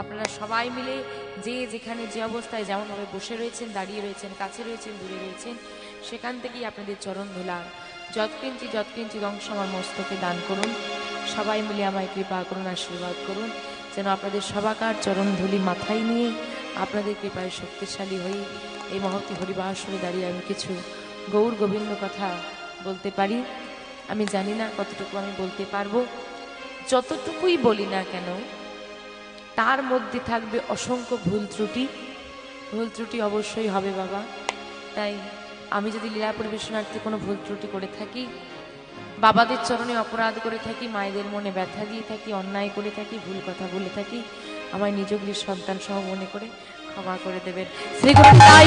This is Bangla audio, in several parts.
আপনারা সবাই মিলে যে যেখানে যে অবস্থায় যেমনভাবে বসে রয়েছেন, দাঁড়িয়ে রয়েছেন, কাছে রয়েছেন, দূরে রয়েছেন, সেখান থেকেই আপনাদের চরণ ধুলা। যৎকিঞ্চি যৎকিঞ্চি অংশ আমার মস্তকে দান করুন, সবাই মিলে আমায় কৃপা করুন, আশীর্বাদ করুন, যেন আপনাদের সবাকার চরণ ধুলি মাথায় নিয়ে আপনাদের কৃপায় শক্তিশালী হয়ে এই মহতি হরিবাসরে দাঁড়িয়ে আমি কিছু গৌর গোবিন্দ কথা বলতে পারি। আমি জানি না কতটুকু আমি বলতে পারব। যতটুকুই বলি না কেন তার মধ্যে থাকবে অসংখ্য ভুল ত্রুটি। ভুল ত্রুটি অবশ্যই হবে, বাবা। তাই আমি যদি লীলা পরিবেশনার্থে কোনো ভুল ত্রুটি করে থাকি, বাবাদের চরণে অপরাধ করে থাকি, মায়েদের মনে ব্যথা দিয়ে থাকি, অন্যায় করে থাকি, ভুল কথা বলে থাকি, আমায় নিজ গৃহ সন্তান সহ মনে করে ক্ষমা করে দেবেন। শ্রী গুরু তাই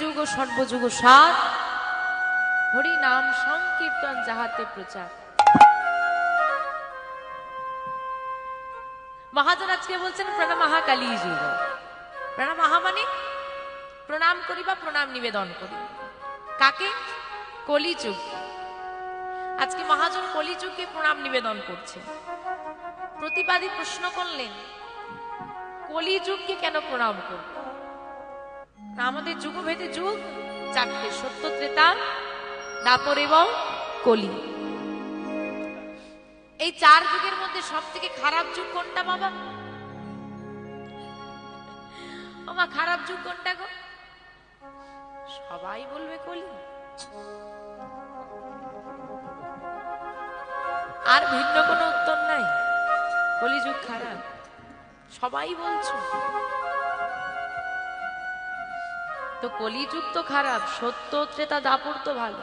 কলিযুগ সর্বযুগ সার। হরি নাম সংকীর্তন যাহাতে প্রচার। মহাজন আজকে বলছেন, প্রণাম প্রণামঃ কলিযুগ প্রণামঃ মানে প্রণাম করি বা প্রণাম নিবেদন করি। কাকে? কলিযুগ। আজকে মহাজন কলিযুগকে প্রণাম নিবেদন করছে প্রতিবাদী প্রশ্ন করলেন, কলিযুগকে কেন প্রণাম করব? না আমাদের যুগভেদে যুগ চারটে সত্য ত্রেতা, দাপর এবং কলি। এই চার যুগের মধ্যে সব থেকে খারাপ যুগ কোনটা বাবা? আমার খারাপ যুগ কোনটা গো? সবাই বলবে কলি। আর ভিন্ন কোনো উত্তর নাই। কলিযুগ খারাপ। সবাই বলছো। তো কলিযুগ তো খারাপ সত্য ত্রেতা দাপুর তো ভালো।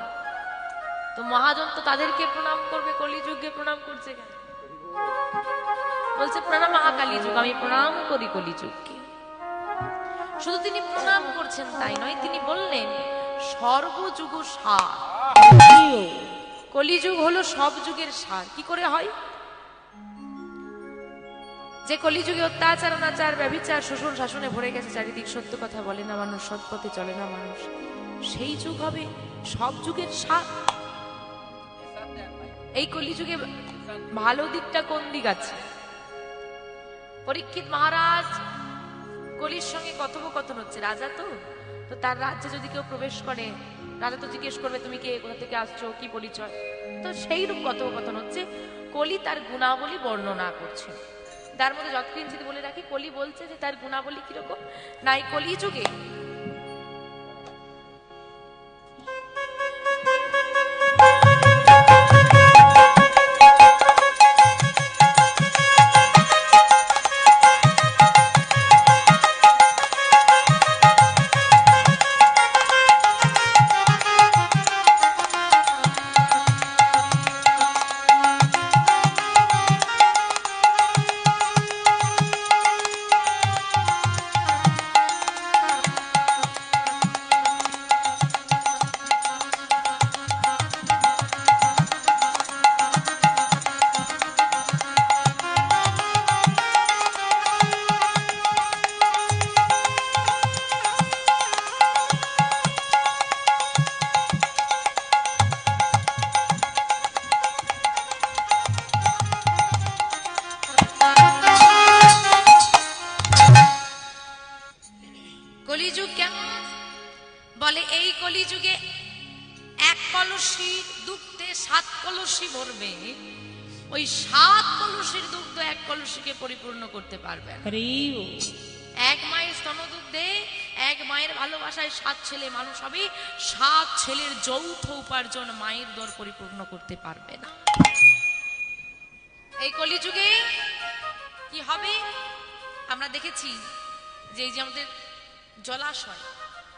তো মহাজন তো তাদেরকে প্রণাম করবে কলিযুগকে প্রণাম করছে কেন? বলছে প্রণাম মহাকালী যুগ আমি প্রণাম করি কলিযুগকে। শুধু তিনি প্রণাম করছেন তাই নয় তিনি বললেন সর্বযুগ সার। কলিযুগ হলো সব যুগের সার। কি করে হয়? যে কলিযুগে অত্যাচার, অনাচার, ব্যভিচার শোষণ শাসনে ভরে গেছে, চারিদিক সত্য কথা, বলে না মানুষ, সৎ পথে চলে না মানুষ। সেই যুগ হবে, সব যুগের সার এই কলিযুগে ভালো দিকটা কোন দিক আছে? পরীক্ষিত মহারাজ কলির সঙ্গে কথোপকথন হচ্ছে, রাজা তো? তো তার রাজ্যে যদি কেউ প্রবেশ করে, রাজা তো জিজ্ঞেস করবে, তুমি কে? কোথা থেকে আসছো? কি পরিচয়? তো সেই রূপ কথোপকথন হচ্ছে, কলি তার গুণাবলী বর্ণনা করছে। তার মধ্যে যৎকিঞ্চিত বলে রাখি কলি বলছে যে তার গুণাবলী কীরকম? নাই কলি যুগে ভালোবাসায় সাত ছেলে মানুষ হবে, সাত ছেলের যৌথ উপার্জন মায়ের দর পরিপূর্ণ করতে পারবে না। এই কলিযুগে কি হবে? আমরা দেখেছি যে এই যে আমাদের জলাশয়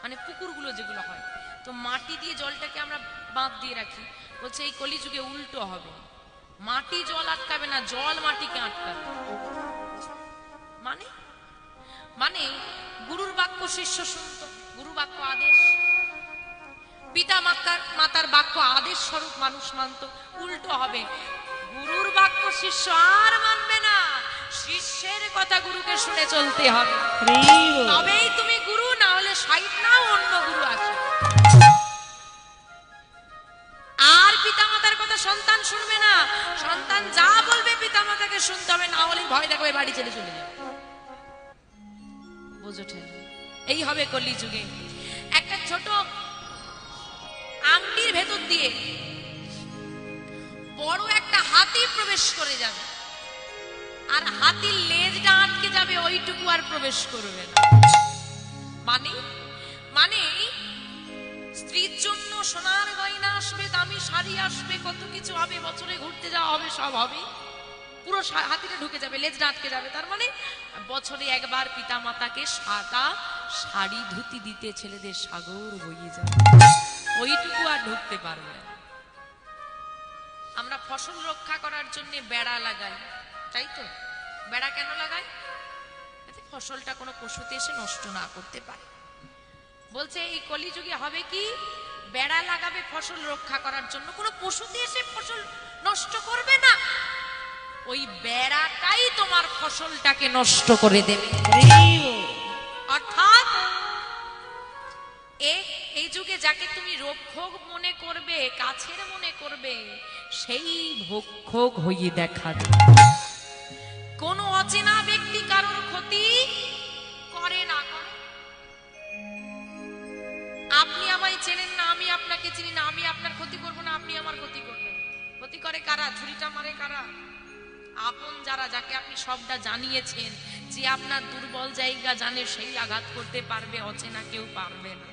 মানে পুকুরগুলো যেগুলো হয়, তো মাটি দিয়ে জলটাকে আমরা বাঁধ দিয়ে রাখি। বলছে এই কলিযুগে উল্টো হবে। মাটি জল আটকাবে না, জল মাটিকে আটকাবে। মানে? মানে গুরুর বাক্য শিষ্য শুনত গুরু বাক্য আদেশ। পিতা মাতার মাতার বাক্য আদেশ স্বরূপ মানুষ মানত উল্টো হবে। গুরুর বাক্য শিষ্য আর মানবে না। শিষ্যের কথা গুরুকে শুনে চলতে হবে। তবেই তুমি গুরু না হলে সাইড নাও অন্য গুরু আছে। আর পিতামাতার কথা সন্তান শুনবে না। সন্তান যা বলবে পিতামাতাকে শুনতে হবে না হলে ভয় দেখাবে বাড়ি ছেড়ে চলে যাবে। বুঝো। এই হবে কলি যুগে। একটা ছোট আংটির ভেতর দিয়ে বড় একটা হাতি প্রবেশ করে যাবে। আর হাতির লেজটা আটকে যাবে, ওইটুকু আর প্রবেশ করবে না। মানে? মানে স্ত্রীর জন্য সোনার গয়না আসবে, দামি শাড়ি আসবে, কত কিছু হবে, বছরে ঘুরতে যাওয়া হবে, সব হবে। পুরো হাতিটা ঢুকে যাবে, লেজটা আটকে যাবে। তার মানে বছরে একবার পিতা মাতাকে সাদা শাড়ি ধুতি দিতে ছেলেদের সাগর বইয়ে যাবে ওইটুকু আর ঢুকতে পারবে না। আমরা ফসল রক্ষা করার জন্য বেড়া লাগাই তাই তো? বেড়া কেন লাগাই? যাতে ফসলটা কোনো পশুতে এসে নষ্ট না করতে পারে। বলছে এই কলিযুগে হবে কি? বেড়া লাগাবে ফসল রক্ষা করার জন্য। কোনো পশুতে এসে ফসল নষ্ট করবে না। ওই বেড়াটাই তোমার ফসলটাকে নষ্ট করে দেবে। অর্থাৎ এ, এই যুগে যাকে তুমি রক্ষক মনে করবে, কাছের মনে করবে, সেই ভক্ষক হয়ে দেখাবে কোন অচেনা ব্যক্তি কারোর ক্ষতি করে না। আপনি আমায় চেনেন না, আমি আপনাকে চিনি না, আমি আপনার ক্ষতি করব না, আপনি আমার ক্ষতি করবেন। ক্ষতি করে কারা? ছুরিটা মারে কারা? আপন যারা, যাকে আপনি সবটা জানিয়েছেন, যে আপনার দুর্বল জায়গা জানে, সেই আঘাত করতে পারবে, অচেনা কেউ পারবে না।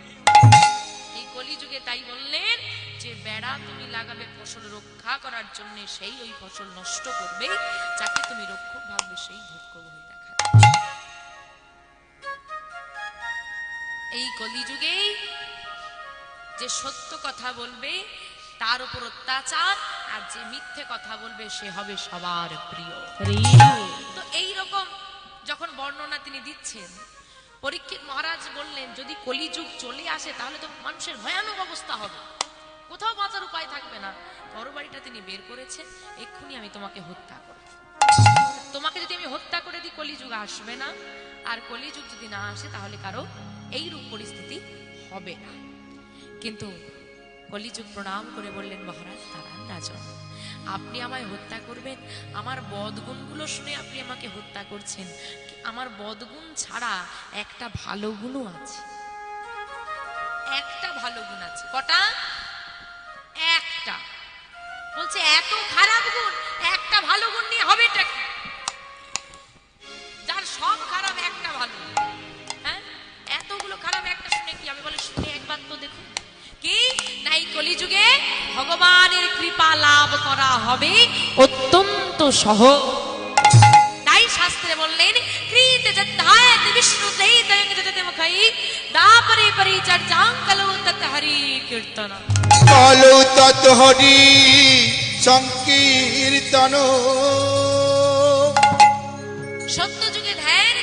কলিযুগে তাই বললেন যে বেড়া তুমি লাগাবে ফসল রক্ষা করার জন্য সেই ওই ফসল নষ্ট করবে যাকে তুমি রক্ষক ভাববে সেই ভক্ষক হয়ে দেখা এই কলিযুগেই যে সত্য কথা বলবে তার উপর অত্যাচার আর যে মিথ্যে কথা বলবে সে হবে সবার প্রিয়। তো এই রকম যখন বর্ণনা তিনি দিচ্ছেন পরীক্ষিত মহারাজ বললেন, যদি কলিযুগ চলে আসে, তাহলে তো মানুষের ভয়ানক অবস্থা হবে। কোথাও বাঁচার উপায় থাকবে না। তরবারিটা তিনি বের করেছেন। এক্ষুনি আমি তোমাকে হত্যা করব। তোমাকে যদি আমি হত্যা করে দিই, কলিযুগ আসবে না। আর কলিযুগ যদি না আসে, তাহলে কারও এইরূপ পরিস্থিতি হবে না। কিন্তু কলিযুগ প্রণাম করে বললেন, মহারাজ দাঁড়ান রাজন আপনি আমায় হত্যা করবেন। আমার বদগুণগুলো শুনে আপনি আমাকে হত্যা করছেন। আমার বদগুণ ছাড়া একটা ভালো গুণও আছে। একটা ভালো গুণ আছে। কটা? একটা। বলছে, এত খারাপ গুণ, একটা হবে অত্যন্ত সহজ। তাই শাস্ত্রে বললেন কৃত বিষ্ণু দাপরে পরিচর্যাং কলৌ তৎ হরি কীর্তন। কলু তৎ হরি সংকীর্তন। সত্য যুগে ধ্যান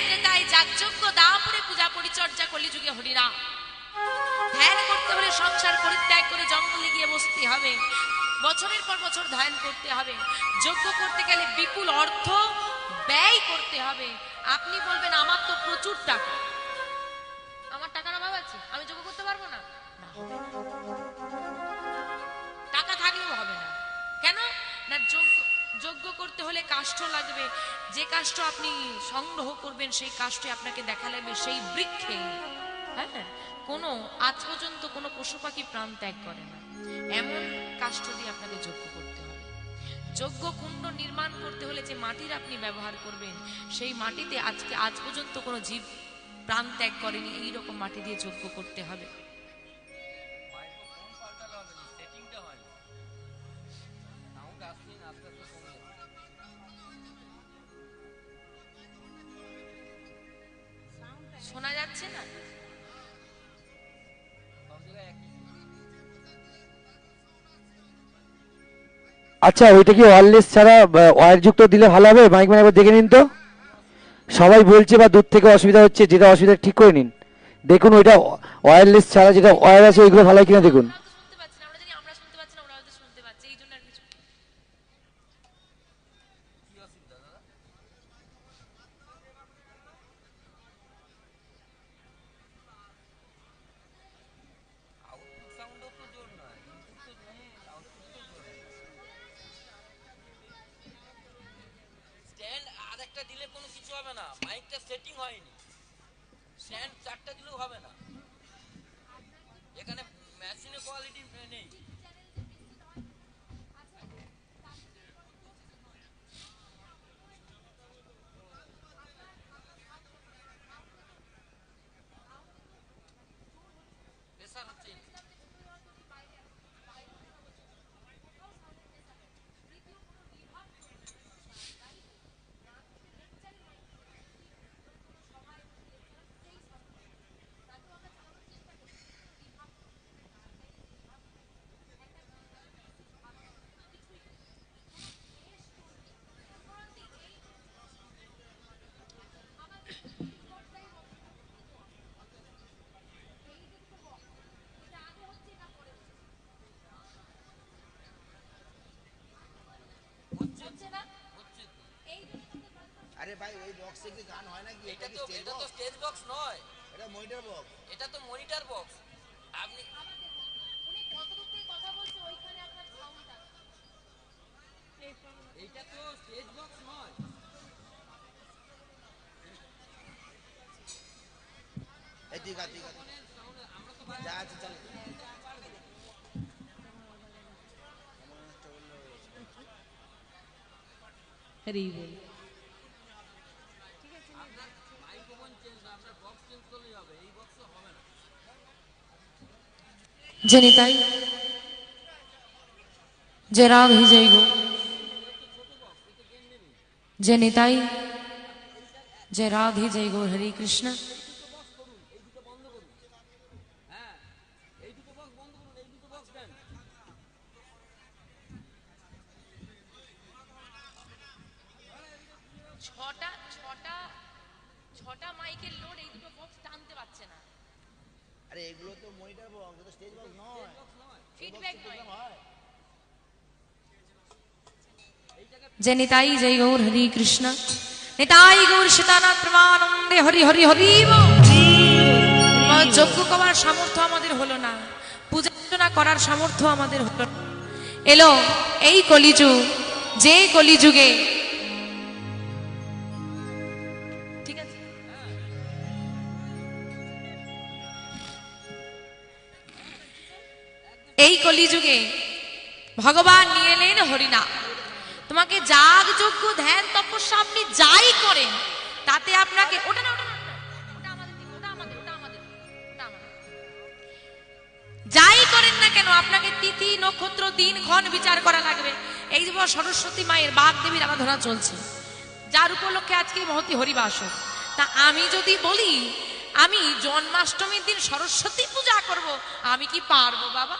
যাগযজ্ঞ দাপরে পূজা পরিচর্যা কলিযুগে হরিনাম ধ্যান করতে হলে সংসার পরিত্যাগ করে জঙ্গলে গিয়ে বসতে হবে। বছরের পর বছর ধ্যান করতে হবে। যজ্ঞ করতে গেলে বিপুল অর্থ ব্যয় করতে হবে। আপনি বলবেন, আমার তো প্রচুর টাকা। আমার টাকার অভাব আছে, আমি যোগ্য করতে পারব না। টাকা থাকলেও হবে না। কেন? না যোগ্য যোগ্য করতে হলে কাষ্ঠ লাগবে। যে কাষ্ঠ আপনি সংগ্রহ করবেন, সেই কাষ্ঠে আপনাকে দেখা লাগবে, সেই বৃক্ষে। হ্যাঁ? কোনো, আজ পর্যন্ত কোনো পশু পাখি প্রাণ ত্যাগ করে না। এমন কাষ্ঠ দিয়ে আপনাকে যোগ্য করতে হবে। যোগ্য কুণ্ড নির্মাণ করতে হলে যে মাটির আপনি ব্যবহার করবেন, সেই মাটিতে আজকে, আজ পর্যন্ত কোনো জীব প্রাণ ত্যাগ করেনি, এই রকম মাটি দিয়ে যোগ্য করতে হবে। শোনা যাচ্ছে না? আচ্ছা ওইটা কি ওয়ারলেস ছাড়া ওয়্যারযুক্ত দিলে ভালো হবে? মাইক মানে একবার দেখে নিন তো। সবাই বলছে বা দূর থেকে অসুবিধা হচ্ছে, যেটা অসুবিধা ঠিক করে নিন। দেখুন, ওইটা ওয়ারলেস ছাড়া যেটা ওয়ার আছে, ওইগুলো ভালো কিনা দেখুন। একটা দিলে কোনো কিছু হবে না। মাইকটা সেটিং হয়নি। স্ট্যান্ড চারটা দিলেও হবে না। এখানে মেশিনের কোয়ালিটি নেই প্রেসার হচ্ছে আরে ভাই ওই বক্সে কি গান হয় নাকি? এটা তো এটা তো স্টেজ বক্স নয়। এটা মনিটর বক্স এটা তো মনিটর বক্স আপনি এইটা তো স্টেজ বক্স নয়। এই ঠিক আছে ঠিক আছে যা আছে চল। হরি বল যে নিতাই যে রাধে জয় গো। যে নিতাই যে রাধে জয় গো, হরে কৃষ্ণ। ছটা ছটা ছটা মাইকের লোড এই দুটো বক্স টানতে পারছে না। আরে এগুলো তো মনিটর বক্স এটা স্টেজ বক্স নয়। ফিডব্যাক নয়। হয়। যে নিতাই জয় গৌর হরি কৃষ্ণ। নিতাই গৌর সীতানাথ প্রমানন্দে হরি হরি হরি। যজ্ঞ করার সামর্থ্য আমাদের হলো না। পূজা অর্চনা করার সামর্থ্য আমাদের হলো না। এলো এই কলিযুগ যে কলিযুগে এই কলিযুগে ভগবান নিয়ে এলেন হরিনা। তোমাকে যাগ যজ্ঞ ধ্যান, তপস্যা আপনি যাই করেন, তাতে আপনাকে ওটা না যাই করেন না কেন, আপনাকে তিথি, নক্ষত্র, দিন ক্ষণ বিচার করা লাগবে। এই যে সরস্বতী মায়ের বাঘ দেবীর আরাধনা চলছে। যার উপলক্ষে আজকে মহতি হরিবাস তা আমি যদি বলি, আমি জন্মাষ্টমীর দিন সরস্বতী পূজা করব, আমি কি পারব বাবা?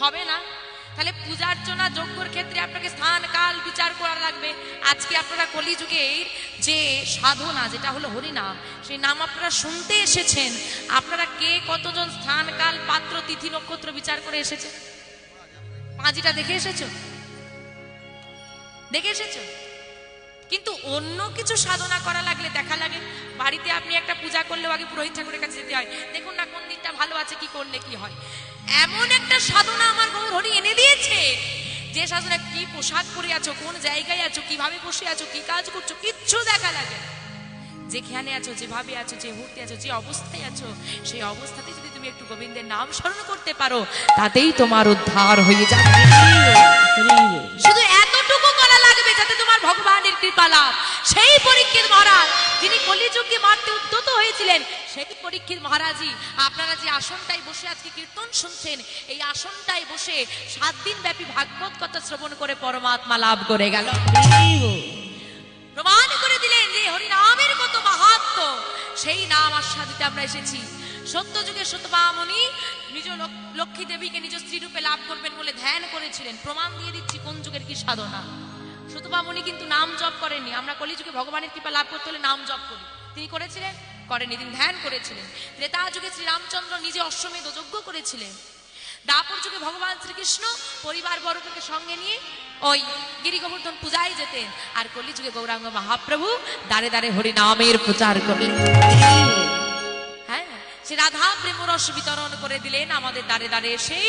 হবে না? তাহলে পূজার্চনা যজ্ঞর ক্ষেত্রে আপনাকে স্থান, কাল বিচার করা লাগবে। আজকে আপনারা কলিযুগের যে সাধনা, যেটা হলো হরিনাম, সেই নাম আপনারা শুনতে এসেছেন। আপনারা কে কতজন স্থান, কাল, পাত্র, তিথি, নক্ষত্র বিচার করে এসেছে? পাঁজিটা দেখে এসেছ? দেখে এসেছ? কিন্তু অন্য কিছু সাধনা করা লাগলে, দেখা লাগে, বাড়িতে আপনি একটা পূজা করলেও আগে পুরোহিত ঠাকুরের কাছে যেতে হয়। দেখুন না কোন দিনটা ভালো আছে, কি করলে কি হয়। এমন একটা সাধনা আমার গৌর হরি এনে দিয়েছে। যে সাধনা কি পোশাক পরে আছো কোন জায়গায় আছো, কীভাবে বসে আছো, কি কাজ করছ, কিচ্ছু দেখা লাগে। যেখানে আছো, যেভাবে আছো, যে মুহূর্তে আছো, যে অবস্থায় আছো, সেই অবস্থাতে যদি তুমি একটু গোবিন্দের নাম স্মরণ করতে পারো, তাতেই তোমার উদ্ধার হয়ে যাবে। হরি বল শুধু এত কৃপা লাভ। সেই পরীক্ষিত মহারাজ যিনি কলিযুগকে মারতে উদ্যত হয়েছিলেন, সেই পরীক্ষিত মহারাজই আপনারা যে আসনটায় বসে আজকে কীর্তন শুনছেন, এই আসনটায় বসে সাত দিন ব্যাপী ভাগবত কথা শ্রবণ করে পরমাত্মা লাভ করে গেল। প্রমাণ করে দিলেন যে হরিনামের কত মাহাত্ম, সেই নাম আস্বাদিতে আমরা এসেছি। সত্য যুগে সত্যবামণি নিজ লক- লক্ষ্মী দেবীকে নিজ স্ত্রী রূপে লাভ করবেন বলে ধ্যান করেছিলেন। প্রমাণ দিয়ে দিচ্ছি কোন যুগের কি সাধনা। সত্যবামণি কিন্তু নাম জপ করেননি। আমরা কলিযুগে ভগবানের কৃপা লাভ করতে হলে নাম জপ করি। তিনি করেছিলেন? করেননি। তিনি ধ্যান করেছিলেন। ত্রেতা যুগে শ্রীরামচন্দ্র নিজে অশ্বমেধ যজ্ঞ করেছিলেন। দাপর যুগে ভগবান শ্রীকৃষ্ণ পরিবার বর্গকে সঙ্গে নিয়ে ওই গিরি গোবর্ধন পূজায় যেতেন আর কলিযুগে গৌরাঙ্গ মহাপ্রভু দাঁড়ে দাঁড়ে হরি নামের প্রচার করলেন। হ্যাঁ সে রাধা প্রেমরস বিতরণ করে দিলেন আমাদের দাঁড়ে দাঁড়ে এসেই